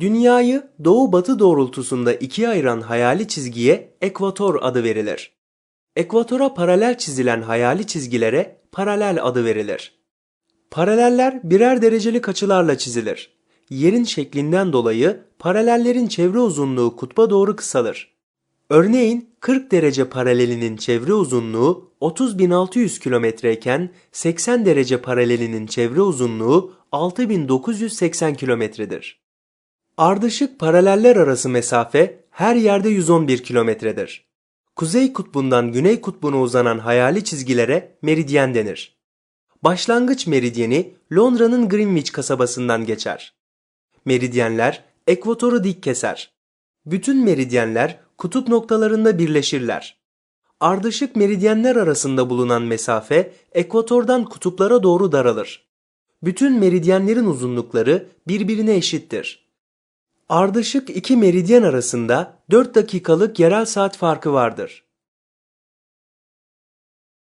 Dünyayı doğu-batı doğrultusunda ikiye ayıran hayali çizgiye ekvator adı verilir. Ekvatora paralel çizilen hayali çizgilere paralel adı verilir. Paraleller birer derecelik açılarla çizilir. Yerin şeklinden dolayı paralellerin çevre uzunluğu kutba doğru kısalır. Örneğin 40 derece paralelinin çevre uzunluğu 30.600 kilometre iken 80 derece paralelinin çevre uzunluğu 6.980 kilometredir. Ardışık paraleller arası mesafe her yerde 111 kilometredir. Kuzey kutbundan güney kutbuna uzanan hayali çizgilere meridyen denir. Başlangıç meridyeni Londra'nın Greenwich kasabasından geçer. Meridyenler ekvatoru dik keser. Bütün meridyenler kutup noktalarında birleşirler. Ardışık meridyenler arasında bulunan mesafe ekvatordan kutuplara doğru daralır. Bütün meridyenlerin uzunlukları birbirine eşittir. Ardışık iki meridyen arasında 4 dakikalık yerel saat farkı vardır.